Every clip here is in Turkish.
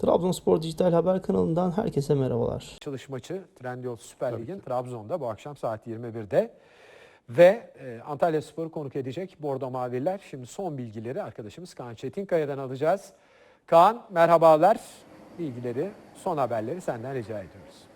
Trabzonspor Dijital Haber kanalından herkese merhabalar. Açılış maçı Trendyol Süper Lig'in Trabzon'da bu akşam saat 21'de. Ve e, Antalya Spor'u konuk edecek Bordo Maviller. Şimdi son bilgileri arkadaşımız Kaan Çetinkaya'dan alacağız. Kaan merhabalar. Bilgileri, son haberleri senden rica ediyoruz.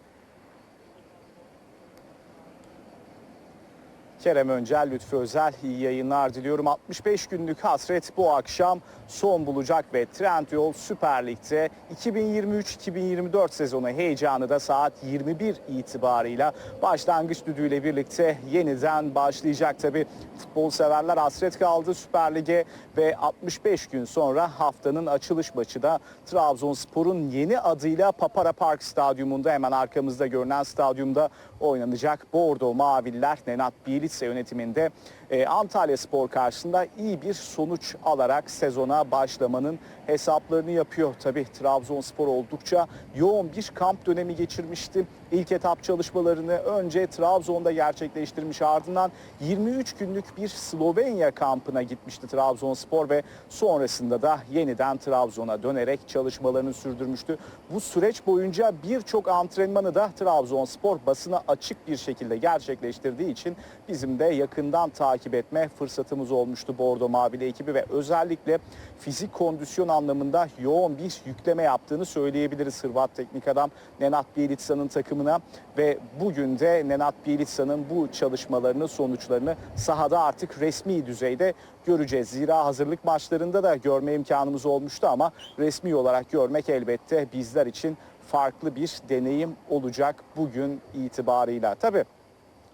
Kerem Öncel, Lütfü Özel iyi yayınlar diliyorum. 65 günlük hasret bu akşam son bulacak ve Trendyol Süper Lig'de 2023-2024 sezonu heyecanı da saat 21 itibarıyla başlangıç düdüğüyle birlikte yeniden başlayacak. Tabi futbol severler hasret kaldı Süper Lig'e ve 65 gün sonra haftanın açılış maçı da Trabzonspor'un yeni adıyla Papara Park Stadyumunda hemen arkamızda görünen stadyumda oynanacak. Bordo Maviller Nenat Bielitsa yönetiminde e, Antalya Spor karşısında iyi bir sonuç alarak sezona başlamanın hesaplarını yapıyor. Tabii Trabzonspor oldukça yoğun bir kamp dönemi geçirmişti. İlk etap çalışmalarını önce Trabzon'da gerçekleştirmiş ardından 23 günlük bir Slovenya kampına gitmişti Trabzonspor ve sonrasında da yeniden Trabzon'a dönerek çalışmalarını sürdürmüştü. Bu süreç boyunca birçok antrenmanı da Trabzonspor basına açık bir şekilde gerçekleştirdiği için bizim de yakından takip etme fırsatımız olmuştu Bordo Mavili ekibi ve özellikle fizik kondisyon anlamında yoğun bir yükleme yaptığını söyleyebiliriz Hırvat teknik adam Nenad Bielitsa'nın takımına ve bugün de Nenad Bielitsa'nın bu çalışmalarını sonuçlarını sahada artık resmi düzeyde göreceğiz. Zira hazırlık maçlarında da görme imkanımız olmuştu ama resmi olarak görmek elbette bizler için farklı bir deneyim olacak bugün itibarıyla. Tabii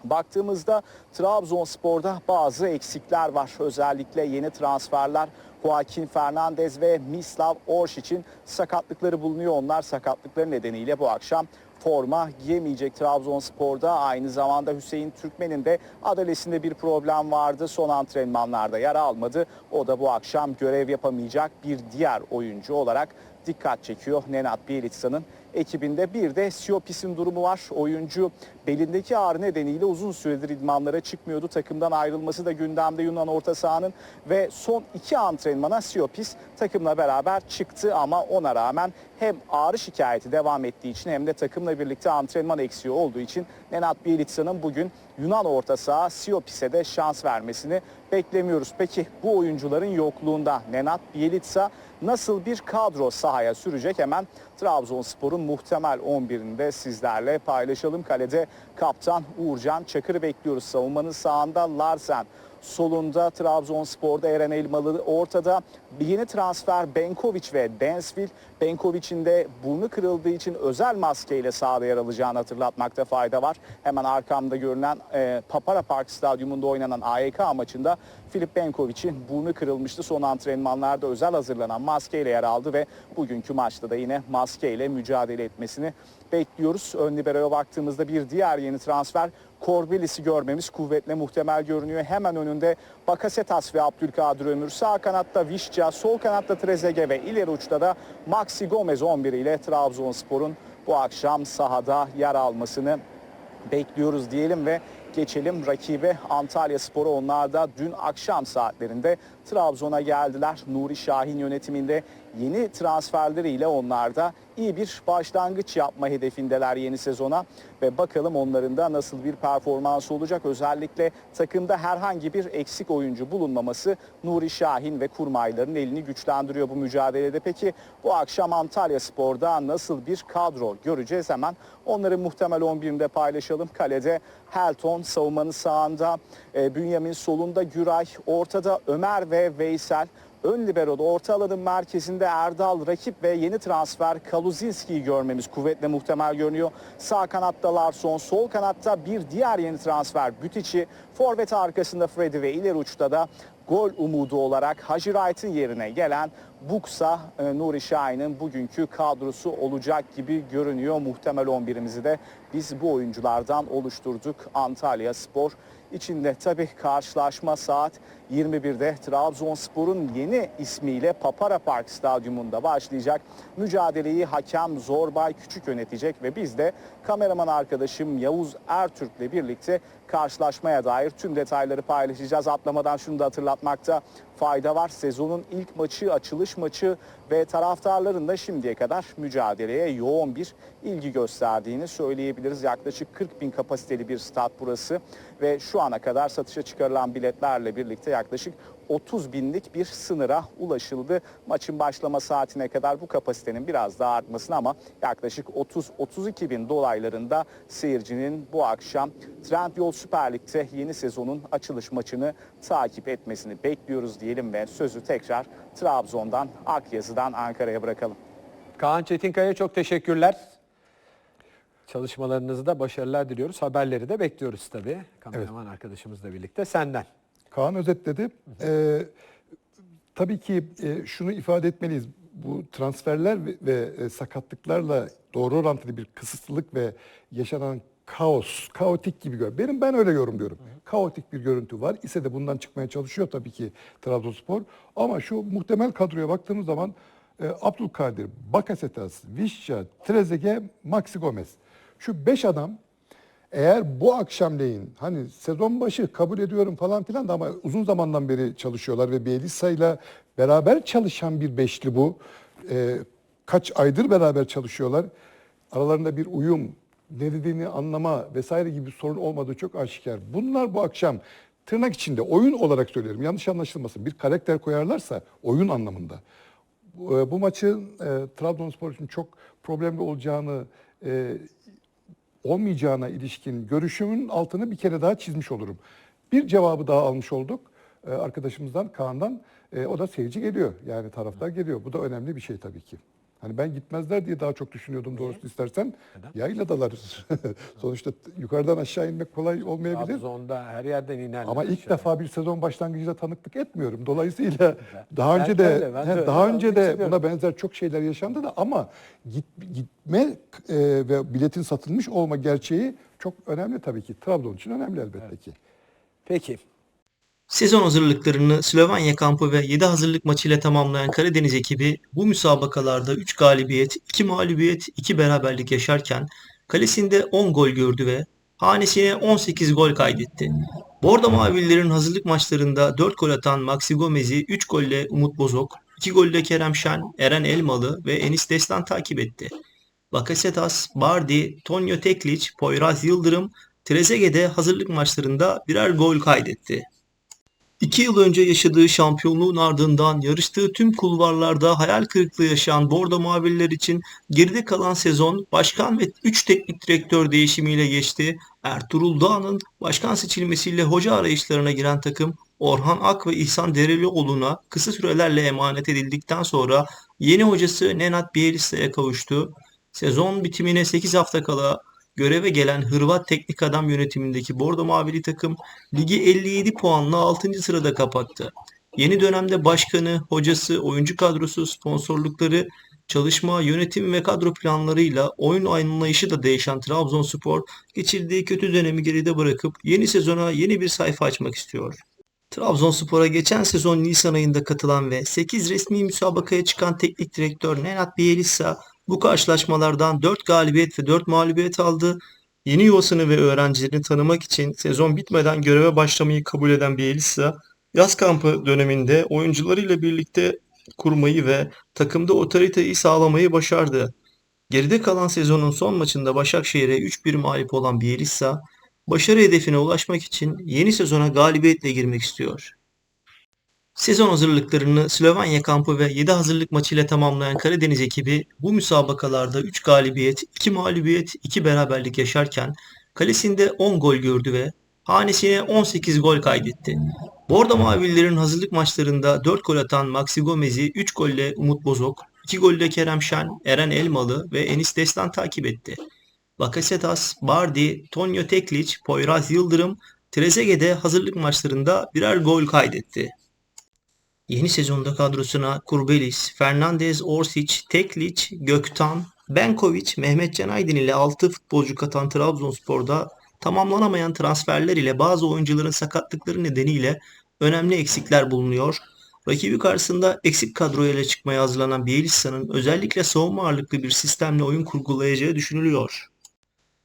Baktığımızda Trabzonspor'da bazı eksikler var. Özellikle yeni transferler Joaquin Fernandez ve Mislav Orşic'in sakatlıkları bulunuyor. Onlar sakatlıkları nedeniyle bu akşam forma giyemeyecek Trabzonspor'da. Aynı zamanda Hüseyin Türkmen'in de adalesinde bir problem vardı. Son antrenmanlarda yer almadı. O da bu akşam görev yapamayacak bir diğer oyuncu olarak dikkat çekiyor Nenad Bielitsa'nın ekibinde. Bir de Siopis'in durumu var. Oyuncu belindeki ağrı nedeniyle uzun süredir idmanlara çıkmıyordu. Takımdan ayrılması da gündemde Yunan orta sahanın ve son iki antrenmana Siopis takımla beraber çıktı ama ona rağmen hem ağrı şikayeti devam ettiği için hem de takımla birlikte antrenman eksiği olduğu için Nenad Bielitsa'nın bugün Yunan orta saha Siopis'e de şans vermesini beklemiyoruz. Peki bu oyuncuların yokluğunda Nenad Bielitsa nasıl bir kadro sahaya sürecek hemen Trabzonspor'un muhtemel 11'ini de sizlerle paylaşalım. Kalede kaptan Uğurcan Çakır'ı bekliyoruz. Savunmanın sağında Larsen, solunda Trabzonspor'da Eren Elmalı, ortada yeni transfer Benkovic ve Densville. Benkovic'in de burnu kırıldığı için özel maskeyle sahada yer alacağını hatırlatmakta fayda var. Hemen arkamda görünen e, Papara Park Stadyumunda oynanan AYK maçında Filip Benkovic'in burnu kırılmıştı. Son antrenmanlarda özel hazırlanan maskeyle yer aldı ve bugünkü maçta da yine maskeyle mücadele etmesini bekliyoruz. Ön liberoya baktığımızda bir diğer yeni transfer Korbelis'i görmemiz kuvvetle muhtemel görünüyor. Hemen önünde Bakasetas ve Abdülkadir Ömür. Sağ kanatta Vişça, sol kanatta Trezege ve ileri uçta da Maxi Gomez 11 ile Trabzonspor'un bu akşam sahada yer almasını bekliyoruz diyelim ve geçelim rakibe Antalya Spor'a. Onlar da dün akşam saatlerinde Trabzon'a geldiler. Nuri Şahin yönetiminde yeni transferleriyle onlar da iyi bir başlangıç yapma hedefindeler yeni sezona ve bakalım onların da nasıl bir performans olacak. Özellikle takımda herhangi bir eksik oyuncu bulunmaması Nuri Şahin ve kurmayların elini güçlendiriyor bu mücadelede. Peki bu akşam Antalya Spor'da nasıl bir kadro göreceğiz hemen onları muhtemel 11'inde paylaşalım. Kalede Helton savunmanın sağında, e, Bünyamin solunda Güray, ortada Ömer ve Veysel. Ön liberoda orta alanın merkezinde Erdal rakip ve yeni transfer Kaluzinski'yi görmemiz kuvvetle muhtemel görünüyor. Sağ kanatta Larson, sol kanatta bir diğer yeni transfer Bütiç'i, forvet arkasında Freddy ve ileri uçta da gol umudu olarak Hacı Wright'ın yerine gelen Buksa e, Nuri Şahin'in bugünkü kadrosu olacak gibi görünüyor. Muhtemel 11'imizi de biz bu oyunculardan oluşturduk Antalya Spor içinde. Tabii karşılaşma saat 21'de Trabzonspor'un yeni ismiyle Papara Park Stadyumunda başlayacak. Mücadeleyi hakem Zorbay Küçük yönetecek ve biz de kameraman arkadaşım Yavuz Ertürk'le birlikte karşılaşmaya dair tüm detayları paylaşacağız. Atlamadan şunu da hatırlatmakta fayda var. Sezonun ilk maçı, açılış maçı ve taraftarların da şimdiye kadar mücadeleye yoğun bir ilgi gösterdiğini söyleyebiliriz. Yaklaşık 40 bin kapasiteli bir stat burası ve şu ana kadar satışa çıkarılan biletlerle birlikte yaklaşık 30 binlik bir sınıra ulaşıldı. Maçın başlama saatine kadar bu kapasitenin biraz daha artmasına ama yaklaşık 30-32 bin dolaylarında seyircinin bu akşam Trendyol Süper Lig'de yeni sezonun açılış maçını takip etmesini bekliyoruz diyelim ve sözü tekrar Trabzon'dan Akyazı'dan Ankara'ya bırakalım. Kaan Çetinkaya çok teşekkürler. Çalışmalarınızda başarılar diliyoruz. Haberleri de bekliyoruz tabii. Kameraman arkadaşımızla birlikte senden. Kaan özetledi. Ee, tabii ki e, şunu ifade etmeliyiz. Bu transferler ve, ve e, sakatlıklarla doğru orantılı bir kısıtlılık ve yaşanan kaos, kaotik gibi gör. Benim ben öyle yorumluyorum. Kaotik bir görüntü var. İse de bundan çıkmaya çalışıyor tabii ki Trabzonspor. Ama şu muhtemel kadroya baktığımız zaman e, Abdülkadir, Bakasetas, Vişça, Trezeguet, Maxi Gomez. Şu beş adam eğer bu akşamleyin hani sezon başı kabul ediyorum falan filan da ama uzun zamandan beri çalışıyorlar ve Bielsa ile beraber çalışan bir beşli bu. Ee, kaç aydır beraber çalışıyorlar. Aralarında bir uyum, ne dediğini anlama vesaire gibi bir sorun olmadığı çok aşikar. Bunlar bu akşam tırnak içinde oyun olarak söylüyorum yanlış anlaşılmasın bir karakter koyarlarsa oyun anlamında bu, e, bu maçın e, Trabzonspor için çok problemli olacağını e, olmayacağına ilişkin görüşümün altını bir kere daha çizmiş olurum. Bir cevabı daha almış olduk e, arkadaşımızdan, Kaan'dan. E, o da seyirci geliyor. Yani taraftar geliyor. Bu da önemli bir şey tabii ki. Hani ben gitmezler diye daha çok düşünüyordum doğrusunu istersen. Yayladalar. Sonuçta yukarıdan aşağı inmek kolay olmayabilir. Trabzon'da her yerden iner. Ama ilk defa bir sezon başlangıcında tanıklık etmiyorum. Dolayısıyla daha önce de de, öyle, ben de he, öyle. daha önce de istiyorum. buna benzer çok şeyler yaşandı da ama git, gitme e, ve biletin satılmış olma gerçeği çok önemli tabii ki. Trabzon için önemli elbette ki. Peki. Sezon hazırlıklarını Slovenya kampı ve 7 hazırlık maçıyla tamamlayan Karadeniz ekibi bu müsabakalarda 3 galibiyet, 2 mağlubiyet, 2 beraberlik yaşarken kalesinde 10 gol gördü ve hanesine 18 gol kaydetti. Bordo Mavililerin hazırlık maçlarında 4 gol atan Maxi Gomez'i 3 golle Umut Bozok, 2 golle Kerem Şen, Eren Elmalı ve Enis Destan takip etti. Bakasetas, Bardi, Tonyo Tekliç, Poyraz Yıldırım, Trezeguet'de hazırlık maçlarında birer gol kaydetti. İki yıl önce yaşadığı şampiyonluğun ardından yarıştığı tüm kulvarlarda hayal kırıklığı yaşayan Bordo Mavililer için geride kalan sezon başkan ve 3 teknik direktör değişimiyle geçti. Ertuğrul Dağ'ın başkan seçilmesiyle hoca arayışlarına giren takım Orhan Ak ve İhsan Derelioğlu'na kısa sürelerle emanet edildikten sonra yeni hocası Nenad Bielitsa'ya kavuştu. Sezon bitimine 8 hafta kala göreve gelen Hırvat teknik adam yönetimindeki Bordo Mavili takım ligi 57 puanla 6. sırada kapattı. Yeni dönemde başkanı, hocası, oyuncu kadrosu, sponsorlukları, çalışma, yönetim ve kadro planlarıyla oyun anlayışı da değişen Trabzonspor geçirdiği kötü dönemi geride bırakıp yeni sezona yeni bir sayfa açmak istiyor. Trabzonspor'a geçen sezon Nisan ayında katılan ve 8 resmi müsabakaya çıkan teknik direktör Nenad Bielitsa bu karşılaşmalardan 4 galibiyet ve 4 mağlubiyet aldı. Yeni yuvasını ve öğrencilerini tanımak için sezon bitmeden göreve başlamayı kabul eden Bielitsa, yaz kampı döneminde oyuncularıyla birlikte kurmayı ve takımda otoriteyi sağlamayı başardı. Geride kalan sezonun son maçında Başakşehir'e 3-1 mağlup olan Bielitsa, başarı hedefine ulaşmak için yeni sezona galibiyetle girmek istiyor. Sezon hazırlıklarını Slovenya kampı ve 7 hazırlık maçıyla tamamlayan Karadeniz ekibi bu müsabakalarda 3 galibiyet, 2 mağlubiyet, 2 beraberlik yaşarken kalesinde 10 gol gördü ve hanesine 18 gol kaydetti. Bordo Mavililerin hazırlık maçlarında 4 gol atan Maxi Gomez'i 3 golle Umut Bozok, 2 golle Kerem Şen, Eren Elmalı ve Enis Destan takip etti. Bakasetas, Bardi, Tonyo Tekliç, Poyraz Yıldırım, Trezeguet'de hazırlık maçlarında birer gol kaydetti. Yeni sezonda kadrosuna Kurbelis, Fernandez, Orsic, Tekliç, Göktan, Benkovic, Mehmetcan Aydın ile 6 futbolcu katan Trabzonspor'da tamamlanamayan transferler ile bazı oyuncuların sakatlıkları nedeniyle önemli eksikler bulunuyor. Rakibi karşısında eksik kadroyla çıkmaya hazırlanan Bielitsa'nın özellikle savunma ağırlıklı bir sistemle oyun kurgulayacağı düşünülüyor.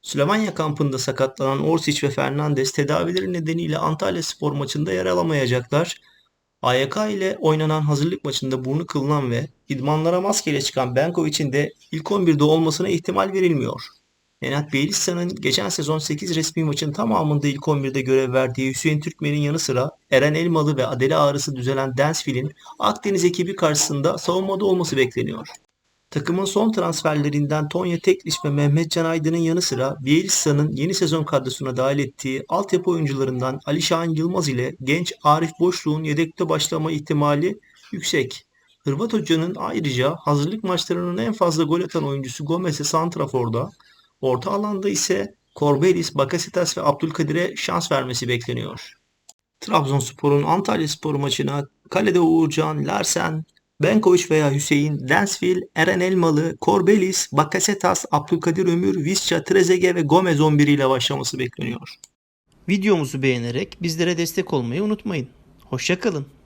Slovenya kampında sakatlanan Orsic ve Fernandes tedavileri nedeniyle Antalya Spor maçında yer alamayacaklar. AYK ile oynanan hazırlık maçında burnu kılınan ve idmanlara maskeyle çıkan Benkovic'in de ilk 11'de olmasına ihtimal verilmiyor. Nenad Bielitsa'nın geçen sezon 8 resmi maçın tamamında ilk 11'de görev verdiği Hüseyin Türkmen'in yanı sıra Eren Elmalı ve Adele ağrısı düzelen Densville'in Akdeniz ekibi karşısında savunmada olması bekleniyor. Takımın son transferlerinden Tonya Tekliş ve Mehmet Can Aydın'ın yanı sıra Bielitsa'nın yeni sezon kadrosuna dahil ettiği altyapı oyuncularından Ali Şahin Yılmaz ile genç Arif Boşluğ'un yedekte başlama ihtimali yüksek. Hırvat hocanın ayrıca hazırlık maçlarının en fazla gol atan oyuncusu Gomez'e Santrafor'da, orta alanda ise Korbelis, Bakasitas ve Abdülkadir'e şans vermesi bekleniyor. Trabzonspor'un Antalya Spor maçına kalede Uğurcan, Larsen, Benkovic veya Hüseyin, Densville, Eren Elmalı, Korbelis, Bakasetas, Abdülkadir Ömür, Visca, Trezeguet ve Gomez 11 ile başlaması bekleniyor. Videomuzu beğenerek bizlere destek olmayı unutmayın. Hoşçakalın.